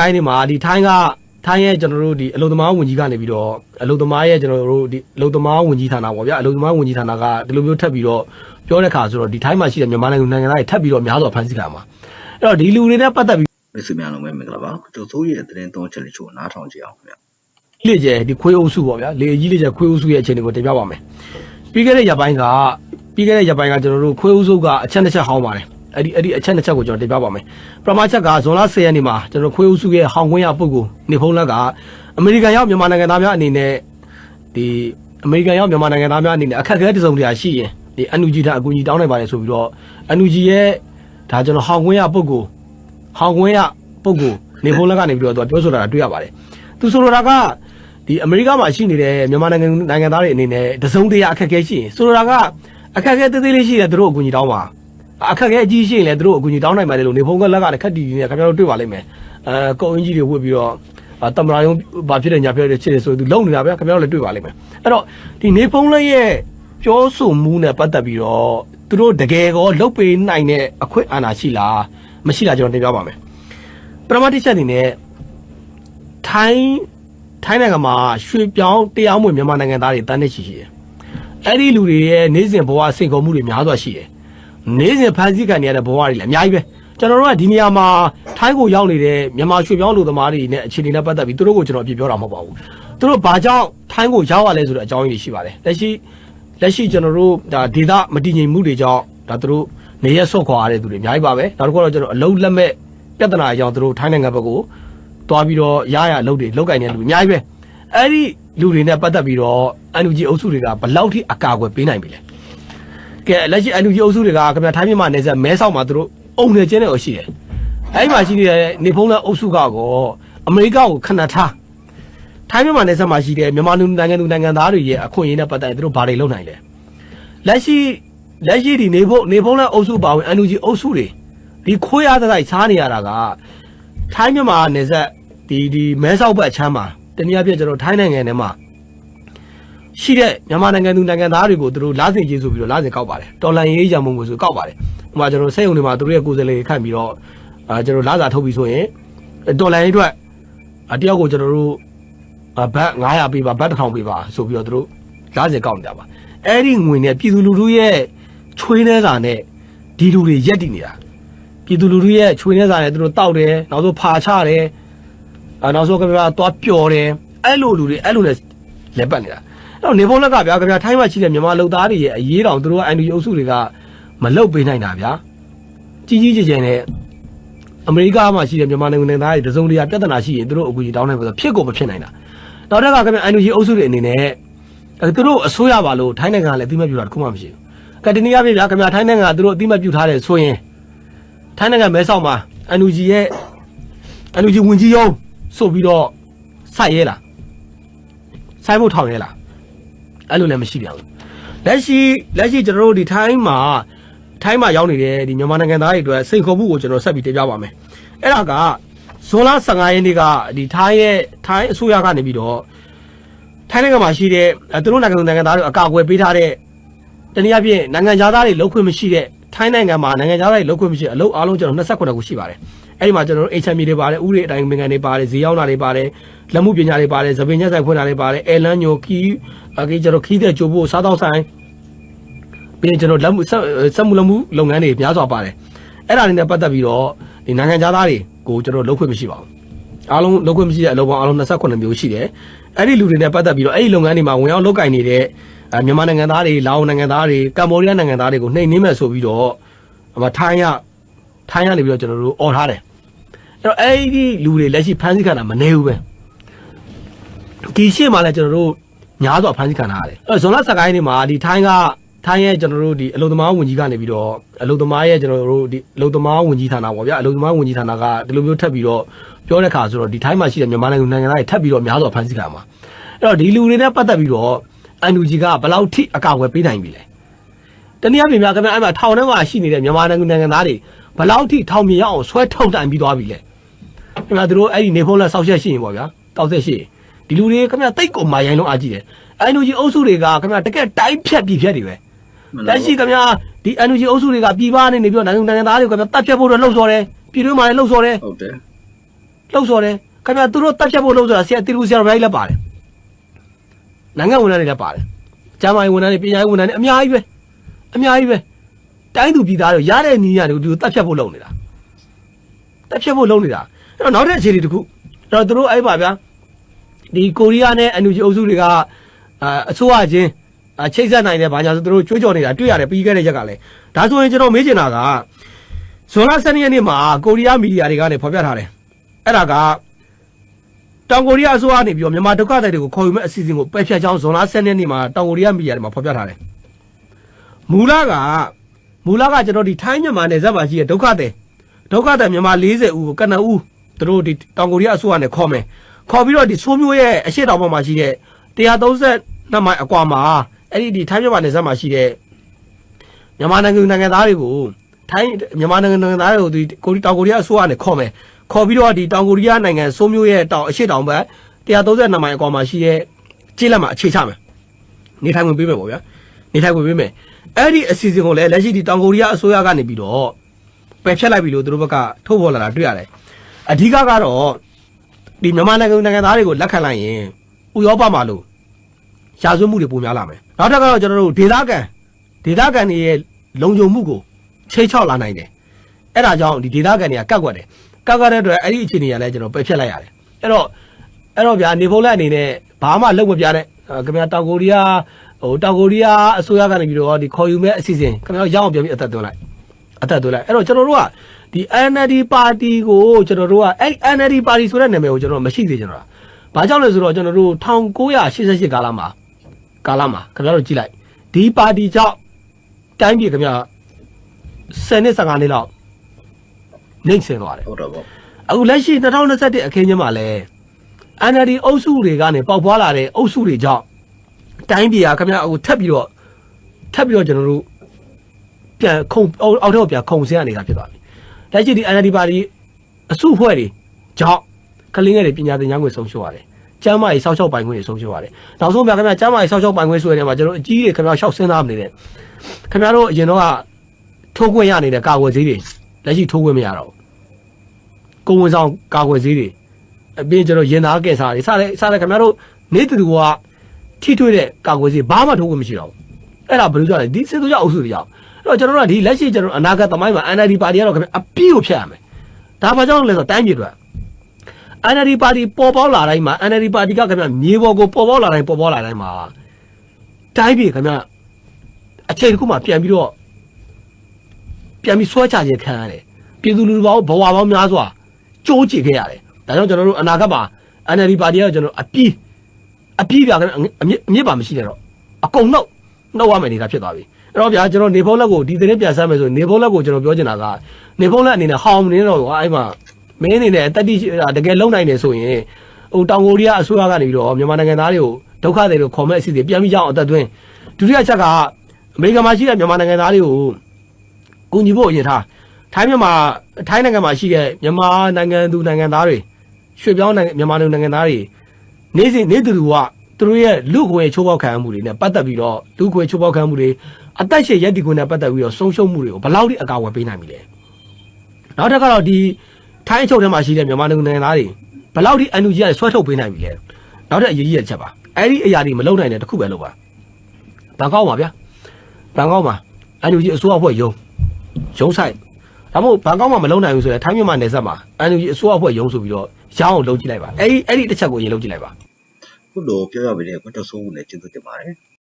ထိုင်းနေမှာဒီထိုင်းကထိုင်းရဲ့ကျွန်တော်တို့ဒီအလုံသမားဝန်ကြီးကနေပြီးတော့အလုံသမားရဲ့ကျွန်တော်တို့ဒီအလုံသမားဝန်ကြီးဌာနပေါ့ဗျာအလုံသမားဝန်ကြီးဌာနကဒီလိုမျိုးထပ်ပြီးတော့ပြောတဲ့ခါဆိုတော့ဒီထိုင်းမှာရှိတဲ့မြန်မာနိုင်ငံနိုင်ငံသားတွေထပ်ပြီးတော့များစွာဖမ်းဆီးခံမှာအဲ့တော့ဒီလူတွေနဲ့ပတ်သက်ပြီးမိတ်ဆွေများလုံးပဲမင်္ဂလာပါကျွန်တော်တို့ရဲ့သတင်းသုံးချက်လေးချို့နားထောင်ကြည့်အောင်ခင်ဗျလေကျဲဒီခွေးအုပ်စုပေါ့ဗျာလေအကြီးလေကျဲခွေးအုပ်စုရဲ့အခြေအနေကိုတင်ပြပါမယ်ပြီးခဲ့တဲ့ရက်ပိုင်းကပြီးခဲ့တဲ့ရက်ပိုင်းကကျွန်တော်တို့ခွေးအုပ်စုကအချက်တစ်ချက်ဟောင်းပါတယ် အဲ့ဒီအဲ့ဒီအချက်တစ်ချက်ကိုကျွန်တော်တင်ပြပါမယ်ပထမချက်ကဇွန်လ10ရက်နေ့မှာကျွန်တော်ခွေးအုပ်စုရဲ့ဟောင်းခွင့်ရပုဂ္ဂိုလ်နေဖုံးလက်ကအမေရိကန်ရောက်မြန်မာနိုင်ငံသားများအနေနဲ့ဒီအမေရိကန်ရောက်မြန်မာနိုင်ငံသားများအနေနဲ့အခက်အခဲတစ်စုံတရာရှိရင်ဒီ NUG တာအကူအညီတောင်းနိုင်ပါတယ်ဆိုပြီးတော့ NUG ရဲ့ဒါကျွန်တော်ဟောင်းခွင့်ရပုဂ္ဂိုလ်ဟောင်းခွင့်ရပုဂ္ဂိုလ်နေဖုံးလက်ကနေပြီးတော့သူကပြောဆိုတာတွေ့ရပါတယ်သူဆိုလိုတာကဒီအမေရိကမှာရှိနေတဲ့မြန်မာနိုင်ငံနိုင်ငံသားတွေအနေနဲ့တစုံတရာအခက်အခဲရှိရင်ဆိုလိုတာကအခက်အခဲသေးသေးလေးရှိတယ်သူတို့အကူအညီတောင်းပါ အခက်အခဲအကြီးရှိရင်လည်းသူတို့အကူအညီတောင်းနိုင်ပါတယ်လို့နေဖုန်းကလက်ကလည်းခက်တီတီနဲ့ခင်ဗျားတို့တွေ့ပါလိမ့်မယ်အဲကုတ်အင်ကြီးတွေဝတ်ပြီးတော့အာတမရာယုံဘာဖြစ်တယ်ညာဖြစ်တယ်ချစ်တယ်ဆိုသူလုံနေတာဗျာခင်ဗျားတို့လည်းတွေ့ပါလိမ့်မယ်အဲ့တော့ဒီနေဖုန်းလက်ရဲ့ပြောဆိုမှုနဲ့ပတ်သက်ပြီးတော့သူတို့တကယ်ကောလုတ်ပေးနိုင်တဲ့အခွင့်အာဏာရှိလားမရှိလားကျွန်တော်တင်ပြပါမယ်ပထမတစ်ချက်အနေနဲ့ထိုင်းထိုင်းနိုင်ငံမှာရွှေပြောင်းတရားမဝင်မြန်မာနိုင်ငံသားတွေတန်းနေရှိရှိတယ်။အဲ့ဒီလူတွေရဲ့နေစဉ်ဘဝစိတ်ခေါ်မှုတွေများစွာရှိတယ်။ နေစဉ်ဖန်ဆီးခံနေရတဲ့ဘဝတွေလည်းအများကြီးပဲ။ကျွန်တော်တို့ကဒီနေရာမှာထိုင်းကိုရောက်နေတဲ့မြန်မာရွှေပြောင်းလူသမားတွေနဲ့အခြေအနေနဲ့ပတ်သက်ပြီးသူတို့ကိုကျွန်တော်အပြပြောတာမဟုတ်ပါဘူး။သူတို့ဘာကြောင့်ထိုင်းကိုရောက်ရလဲဆိုတဲ့အကြောင်းရင်းတွေရှိပါတယ်။လက်ရှိလက်ရှိကျွန်တော်တို့ဒါဒေသမတည်ငြိမ်မှုတွေကြောင့်ဒါသူတို့နေရဆော့ခွာရတဲ့သူတွေအများကြီးပါပဲ။နောက်တစ်ခုကတော့ကျွန်တော်အလုံးလက်မဲ့ပြဿနာအကြောင်းသူတို့ထိုင်းနိုင်ငံဘက်ကိုသွားပြီးတော့ရရအလုပ်တွေလောက်ကင်တဲ့လူအများကြီးပဲအဲ့ဒီလူတွေနဲ့ပတ်သက်ပြီးတော့ NUG အုပ်စုတွေကဘယ်လောက်ထိအကာအကွယ်ပေးနိုင်ပြီလဲ ကဲလက်ရှိ NUG အုပ်စုတွေကခင်ဗျာထိုင်းမြန်မာနယ်စပ်မဲဆောက်မှာသူတို့အုံနေချင်းတွေရှိတယ်အဲ့ဒီမှာရှိနေတဲ့နေဖုံးလက်အုပ်စုကကောအမေရိကကိုခဏထားထိုင်းမြန်မာနယ်စပ်မှာရှိတဲ့မြန်မာလူနိုင်ငံသူနိုင်ငံသားတွေရဲ့အခွင့်အရေးနဲ့ပတ်သက်ရင်သူတို့ဘာတွေလုပ်နိုင်လဲလက်ရှိလက်ရှိဒီနေဖို့နေဖုံးလက်အုပ်စုပါဝင် NUG အုပ်စုတွေဒီခွေးရတဲ့တိုင်းစားနေရတာကထိုင်းမြန်မာနယ်စပ်ဒီဒီမဲဆောက်ဘက်အချမ်းမှာတနည်းအားဖြင့်ကျွန်တော်ထိုင်းနိုင်ငံထဲမှာ ရှိတဲ့မြန်မာနိုင်ငံသူနိုင်ငံသားတွေကိုသူတို့လာစဉ်ကျေးဆိုပြီးတော့လာစဉ်ကောက်ပါတယ်တော်လန်ရေးရံမုံကိုဆိုကောက်ပါတယ်ဟိုမှာကျွန်တော်စိတ်ုံတွေမှာသူတို့ရဲ့ကိုယ်စားလှယ်တွေခန့်ပြီးတော့အာကျွန်တော်လာစာထုတ်ပြီးဆိုရင်တော်လန်ရေးအတွက်အတယောက်ကိုကျွန်တော်တို့အဘတ်900ပေးပါဘတ်1000ပေးပါဆိုပြီးတော့သူတို့လာစဉ်ကောက်နေတာပါအဲ့ဒီငွေနဲ့ပြည်သူလူထုရဲ့ချွေးနှဲစာနဲ့ဒီလူတွေရက်တည်နေတာပြည်သူလူထုရဲ့ချွေနေစားတယ်သူတို့တောက်တယ်နောက်ဆုံးဖာချတယ်အဲနောက်ဆုံးကဗျာသွားပျော်တယ်အဲ့လိုလူတွေအဲ့လိုနဲ့လက်ပတ်နေတာ အဲ့တော့နေဖို့လက်ကဗျာကဗျာထိုင်းမှာရှိတဲ့မြန်မာလူသားတွေရဲ့အရေးတောင်သူတို့ကအန်ဒီအုပ်စုတွေကမလုတ်ပေးနိုင်တာဗျာကြီးကြီးကျယ်ကျယ်နဲ့အမေရိကမှာရှိတဲ့မြန်မာနိုင်ငံသားတွေတစုံတရာပြဿနာရှိရင်သူတို့အကူကြီးတောင်းနိုင်ဖို့ဆိုဖြစ်ကိုမဖြစ်နိုင်တာနောက်တစ်ခါကဗျာအန်ဒီအုပ်စုတွေအနေနဲ့အဲသူတို့အစိုးရပါလို့ထိုင်းနိုင်ငံကလည်းအတိမတ်ပြတာတခုမှမရှိဘူးကတနည်းအားဖြင့်ဗျာခင်ဗျာထိုင်းနိုင်ငံကသူတို့အတိမတ်ပြုထားတယ်ဆိုရင်ထိုင်းနိုင်ငံမဲဆောက်မှာ NUG ရဲ့ NUG ဝင်ကြီးရုံးဆိုပြီးတော့စိုက်ရဲလားစိုက်ဖို့ထောင်ရဲလား အဲ့လိုလည်းမရှိပြန်ဘူးလက်ရှိလက်ရှိကျွန်တော်တို့ဒီထိုင်းမှာထိုင်းမှာရောက်နေတဲ့ဒီမြန်မာနိုင်ငံသားတွေအတွက်စိန်ခေါ်မှုကိုကျွန်တော်ဆက်ပြီးတင်ပြပါမယ်အဲ့ဒါကဇွန်လ15ရက်နေ့ကဒီထိုင်းရဲ့ထိုင်းအစိုးရကနေပြီးတော့ထိုင်းနိုင်ငံမှာရှိတဲ့အဲသူတို့နိုင်ငံသူနိုင်ငံသားတွေအကာအကွယ်ပေးထားတဲ့တနည်းအားဖြင့်နိုင်ငံသားတွေလုံးခွင့်မရှိတဲ့ ထိုင်းနိုင်ငံမှာနိုင်ငံသားတွေလုံးခွင့်မရှိတဲ့အလုပ်အားလုံးကျွန်တော်29ခုရှိပါတယ်အဲ့ဒီမှာကျွန်တော်တို့ HMB တွေပါတယ်ဥပဒေအတိုင်းမင်ကန်တွေပါတယ်ဈေးရောက်တာတွေပါတယ်လက်မှုပညာတွေပါတယ်သပင်ညက်ဆိုင်ဖွင့်တာတွေပါတယ်အဲလန်ညိုခီးအခုကျွန်တော်ခီးတဲ့ကြိုးဖို့စားတော့ဆိုင်ပြီးရင်ကျွန်တော်လက်မှုဆက်စက်မှုလက်မှုလုပ်ငန်းတွေများစွာပါတယ်အဲ့ဒါတွေနဲ့ပတ်သက်ပြီးတော့ဒီနိုင်ငံသားတွေကိုကျွန်တော်လုံးခွင့်မရှိပါဘူးအားလုံးလုံးခွင့်မရှိတဲ့အလုပ်ပေါင်းအားလုံး29မျိုးရှိတယ်အဲ့ဒီလူတွေနဲ့ပတ်သက်ပြီးတော့အဲ့ဒီလုပ်ငန်းတွေမှာဝင်ရောက်လုပ်ကင်နေတဲ့ အဲမြန်မာနိုင်ငံသားတွေလာအိုနိုင်ငံသားတွေကမ္ဘောဒီးယားနိုင်ငံသားတွေကိုနှိမ်နင်းမဲ့ဆိုပြီးတော့အမထိုင်းရထိုင်းရနေပြီးတော့ကျွန်တော်တို့អော်ထားတယ်အဲ့တော့အဲ့ဒီလူတွေလက်ရှိဖမ်းဆီးခံတာမနေဘူးပဲဒီရှေ့မှာလည်းကျွန်တော်တို့ညားစွာဖမ်းဆီးခံထားရတယ်အဲ့တော့ဇွန်လစကိုင်းနေမှာဒီထိုင်းကထိုင်းရဲ့ကျွန်တော်တို့ဒီအလုံသမားဝန်ကြီးကနေပြီးတော့အလုံသမားရဲ့ကျွန်တော်တို့ဒီအလုံသမားဝန်ကြီးဌာနပေါ့ဗျာအလုံသမားဝန်ကြီးဌာနကဒီလိုမျိုးထပ်ပြီးတော့ပြောတဲ့ခါဆိုတော့ဒီထိုင်းမှာရှိတဲ့မြန်မာနိုင်ငံနိုင်ငံသားတွေထပ်ပြီးတော့များစွာဖမ်းဆီးခံမှာအဲ့တော့ဒီလူတွေနဲ့ပတ်သက်ပြီးတော့ အန်ယူဂျီကဘယ်လောက်ထိအကာအကွယ်ပေးနိုင်ပြီလဲတနည်းအားဖြင့်များခင်ဗျာအဲ့မှာထောင်ထဲမှာရှိနေတဲ့မြန်မာနိုင်ငံနိုင်ငံသားတွေဘယ်လောက်ထိထောင်မြေရအောင်ဆွဲထုတ်တိုင်ပြီးသွားပြီလဲခင်ဗျာတို့အဲ့ဒီနေဖုန်းလက်ဆောက်ချက်ရှိရင်ပေါ့ဗျာတောက်ဆက်ရှိရင်ဒီလူတွေခင်ဗျာတိတ်ကိုမာရိုင်းလုံးအားကြည့်တယ်အန်ယူဂျီအုပ်စုတွေကခင်ဗျာတကယ်တိုင်းဖြတ်ပြီးဖြတ်တွေပဲလက်ရှိခင်ဗျာဒီအန်ယူဂျီအုပ်စုတွေကပြည်ပနေနေပြီးတော့နိုင်ငံနိုင်ငံသားတွေကိုခင်ဗျာတတ်ဖြတ်ဖို့တော့လှုပ်ဆော်တယ်ပြည်တွင်းမှာလည်းလှုပ်ဆော်တယ်ဟုတ်တယ်လှုပ်ဆော်တယ်ခင်ဗျာသူတို့တက်ဖြတ်ဖို့လှုပ်ဆော်တာဆရာတီလူဆရာတော်ဘိုင်းလည်းပါတယ် နိုင်ငံဝန်ထမ်းတွေလည်းပါတယ်ကျမ်းမာရေးဝန်ထမ်းတွေပညာရေးဝန်ထမ်းတွေအများကြီးပဲအများကြီးပဲတိုင်းသူပြည်သားတွေရတဲ့နီးရတယ်သူတက်ဖြတ်ဖို့လုပ်နေတာတက်ဖြတ်ဖို့လုပ်နေတာအဲ့တော့နောက်တဲ့အခြေအနေတစ်ခုအဲ့တော့သူတို့အဲ့ပါဗျာဒီကိုရီးယားနဲ့အန်ယူဂျီအုပ်စုတွေကအာအစိုးရချင်းအချိတ်ဆက်နိုင်တယ်ဘာညာဆိုသူတို့ကြွေးကြော်နေတာတွေ့ရတယ်ပြီးခဲ့တဲ့ရက်ကလည်းဒါဆိုရင်ကျွန်တော်မေးချင်တာကဇွန်လ12ရက်နေ့မှာကိုရီးယားမီဒီယာတွေကနေဖော်ပြထားတယ်အဲ့ဒါက တောင်ကိုရီးယားအစိုးရကနေပြီးတော့မြန်မာဒုက္ခသည်တွေကိုခေါ်ယူမဲ့အစီအစဉ်ကိုပယ်ဖျက်ကြောင်းဇွန်လ12ရက်နေ့မှာတောင်ကိုရီးယားမီဒီယာတွေမှာဖော်ပြထားတယ်မူလကမူလကကျွန်တော်ဒီထိုင်းမြန်မာနယ်စပ်မှာရှိတဲ့ဒုက္ခသည်ဒုက္ခသည်မြန်မာ40ဦးကိုကနဦးသူတို့ဒီတောင်ကိုရီးယားအစိုးရနဲ့ခေါ်မယ်ခေါ်ပြီးတော့ဒီဆိုးမျိုးရဲ့အရှိတောင်ပေါ်မှာရှိတဲ့132မိုင်အကွာမှာအဲ့ဒီဒီထိုင်းမြန်မာနယ်စပ်မှာရှိတဲ့မြန်မာနိုင်ငံနိုင်ငံသားတွေကိုထိုင်းမြန်မာနိုင်ငံနိုင်ငံသားတွေကိုဒီကိုရီတောင်ကိုရီးယားအစိုးရနဲ့ခေါ်မယ် ခေါ်ပြီးတော့ဒီတောင်ကိုရီးယားနိုင်ငံဆိုးမျိုးရဲ့တောင်အရှိတောင်ဘက်132မိုင်အကွာမှာရှိတဲ့ကျေးလက်မှာအခြေချမယ်နေထိုင်ဝင်ပေးမယ်ပေါ့ဗျာနေထိုင်ဝင်ပေးမယ်အဲ့ဒီအစီအစဉ်ကိုလည်းလက်ရှိဒီတောင်ကိုရီးယားအစိုးရကနေပြီးတော့ပယ်ဖျက်လိုက်ပြီလို့သူတို့ဘက်ကထုတ်ဖော်လာတာတွေ့ရတယ်အဓိကကတော့ဒီမြန်မာနိုင်ငံနိုင်ငံသားတွေကိုလက်ခံလိုက်ရင်ဥရောပမှာလို့ရှာဆွေးမှုတွေပုံများလာမယ်နောက်တစ်ခါတော့ကျွန်တော်တို့ဒေသခံဒေသခံတွေရဲ့လုံခြုံမှုကိုချိတ်ချောက်လာနိုင်တယ်အဲ့ဒါကြောင့်ဒီဒေသခံတွေကကတ်ကွက်တယ် ကတ်ကွက်တဲ့အတွက်အဲ့ဒီအခြေအနေကလည်းကျွန်တော်ပယ်ဖြတ်လိုက်ရတယ်အဲ့တော့အဲ့တော့ဗျာနေဖုံးလက်အနေနဲ့ဘာမှလုပ်မပြတဲ့အဲ့ခင်ဗျာတောင်ကိုရီးယားဟိုတောင်ကိုရီးယားအစိုးရကနေပြီးတော့ဒီခေါ်ယူမဲ့အစီအစဉ်ခင်ဗျာရအောင်ပြန်ပြီးအသက်သွင်းလိုက်အသက်သွင်းလိုက်အဲ့တော့ကျွန်တော်တို့ကဒီ NLD ပါတီကိုကျွန်တော်တို့ကအဲ့ NLD ပါတီဆိုတဲ့နာမည်ကိုကျွန်တော်မရှိသေးကျွန်တော်ကဘာကြောင့်လဲဆိုတော့ကျွန်တော်တို့1988ကာလမှာကာလမှာခင်ဗျားတို့ကြည့်လိုက်ဒီပါတီကြောင့်တိုင်းပြည်ခင်ဗျာ10နှစ်15နှစ်လောက် နှိမ့်ဆင်းသွားတယ်ဟုတ်တော့ပေါ့အခုလက်ရှိ2021အခင်းချင်းမှာလဲ NLD အုပ်စုတွေကနေပေါက်ပွားလာတဲ့အုပ်စုတွေကြောင့်တိုင်းပြည်ကခင်ဗျာအခုထပ်ပြီးတော့ထပ်ပြီးတော့ကျွန်တော်တို့ပြန်ခုံအောက်အောက်ထက်ကိုပြန်ခုံဆင်းရနေတာဖြစ်သွားပြီလက်ရှိဒီ NLD ပါတီအစုအဖွဲ့တွေကြောင့်ကလင်းငယ်တွေပညာသင်ကြားခွင့်ဆုံးရှုံးရတယ်ကျမ်းမာရေးစောက်ရှောက်ပိုင်ခွင့်တွေဆုံးရှုံးရတယ်နောက်ဆုံးပြခင်ဗျာကျမ်းမာရေးစောက်ရှောက်ပိုင်ခွင့်ဆိုတဲ့နေရာမှာကျွန်တော်အကြီးကြီးခင်ဗျာရှောက်စဉ်းစားမနေတဲ့ခင်ဗျားတို့အရင်တော့ကထိုးခွင့်ရနေတဲ့ကာကွယ်ဆေးတွေ လက်ရှိထိုးခွင့်မရတော့ဘူးကိုယ်ဝန်ဆောင်ကာကွယ်ဆေးတွေအပြင်ကျွန်တော်ရင်သားကင်ဆာတွေစတဲ့စတဲ့ခင်ဗျားတို့နေတူကထိထွေးတဲ့ကာကွယ်ဆေးဘာမှထိုးခွင့်မရှိတော့ဘူးအဲ့ဒါဘယ်လိုကြောင့်လဲဒီစစ်သွေးကြအုပ်စုတွေကြောင့်အဲ့တော့ကျွန်တော်တို့ကဒီလက်ရှိကျွန်တော်အနာဂတ်သမိုင်းမှာ NLD ပါတီကတော့ခင်ဗျာအပြည့်ကိုဖျက်ရမယ်ဒါဘာကြောင့်လဲဆိုတော့တိုင်းပြည်အတွက် NLD ပါတီပေါ်ပေါက်လာတိုင်းမှာ NLD ပါတီကခင်ဗျမြေပေါ်ကိုပေါ်ပေါက်လာတိုင်းပေါ်ပေါက်လာတိုင်းမှာတိုင်းပြည်ခင်ဗျအချိန်တစ်ခုမှပြန်ပြီးတော့ ပြန်ပြီးဆွဲချခြင်းခံရတယ်ပြည်သူလူထုပေါင်းဘဝပေါင်းများစွာကြိုးကြည့်ခဲ့ရတယ်ဒါကြောင့်ကျွန်တော်တို့အနာဂတ်မှာ NLD ပါတီကကျွန်တော်အပြည့်အပြည့်ပြခင်ဗျအမြင့်အမြင့်ပါမရှိနဲ့တော့အကုန်နှုတ်နှုတ်ရမယ်နေတာဖြစ်သွားပြီအဲ့တော့ဗျာကျွန်တော်နေဖုံးလက်ကိုဒီသတင်းပြန်ဆက်မယ်ဆိုရင်နေဖုံးလက်ကိုကျွန်တော်ပြောချင်တာကနေဖုံးလက်အနေနဲ့ဟောင်းနေတော့ကွာအဲ့မှာမင်းအနေနဲ့တတိတကယ်လုံနိုင်တယ်ဆိုရင်ဟိုတောင်ကိုရီးယားအစိုးရကနေပြီးတော့မြန်မာနိုင်ငံသားတွေကိုဒုက္ခတွေလို့ခေါ်မဲ့အစီအစဉ်ပြန်ပြီးကြအောင်အသက်သွင်းဒုတိယချက်ကအမေရိကန်မှာရှိတဲ့မြန်မာနိုင်ငံသားတွေကို ကူညီဖို့အရင်ထားထိုင်းမြန်မာထိုင်းနိုင်ငံမှာရှိတဲ့မြန်မာနိုင်ငံသူနိုင်ငံသားတွေရွှေ့ပြောင်းနိုင်ငံမြန်မာနိုင်ငံသားတွေနေ့စဉ်နေ့တူတူကသူတို့ရဲ့လူခွေချိုးပေါက်ခံမှုတွေနဲ့ပတ်သက်ပြီးတော့လူခွေချိုးပေါက်ခံမှုတွေအသက်ရှင်ရက်ဒီကိုနဲ့ပတ်သက်ပြီးတော့ဆုံးရှုံးမှုတွေကိုဘယ်လောက်ထိအကာအကွယ်ပေးနိုင်ပြီလဲနောက်တစ်ခါတော့ဒီထိုင်းအချုပ်ထဲမှာရှိတဲ့မြန်မာနိုင်ငံသားတွေဘယ်လောက်ထိအန်ယူဂျီကဆွဲထုတ်ပေးနိုင်ပြီလဲနောက်တဲ့အရေးကြီးတဲ့ချက်ပါအဲ့ဒီအရာတွေမလုံနိုင်တဲ့တစ်ခုပဲလို့ပါဘန်ကောက်ပါဗျာဘန်ကောက်မှာအန်ယူဂျီအစိုးရအဖွဲ့ယုံ ယုံဆိုင်ဒါမှမဟုတ်ဘန်ကောက်မှာမလုံနိုင်ဘူးဆိုရင်ထိုင်းမြန်မာနယ်စပ်မှာအန်ယူဂျီအစိုးရအဖွဲ့ယုံဆိုပြီးတော့ရောင်းအောင်လုပ်ကြည့်လိုက်ပါအဲ့ဒီအဲ့ဒီတစ်ချက်ကိုအရင်လုပ်ကြည့်လိုက်ပါခုလိုပြောရပြီးတဲ့ကွတ်တဆိုးမှုနဲ့ကျေးဇူးတင်ပါတယ်